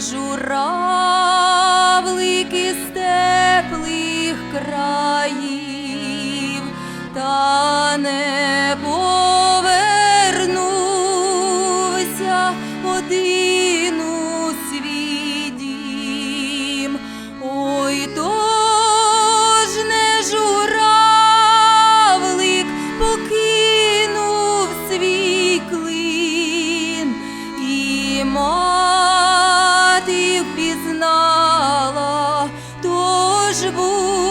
журавлики з теплих країв, та не повернуся один. Був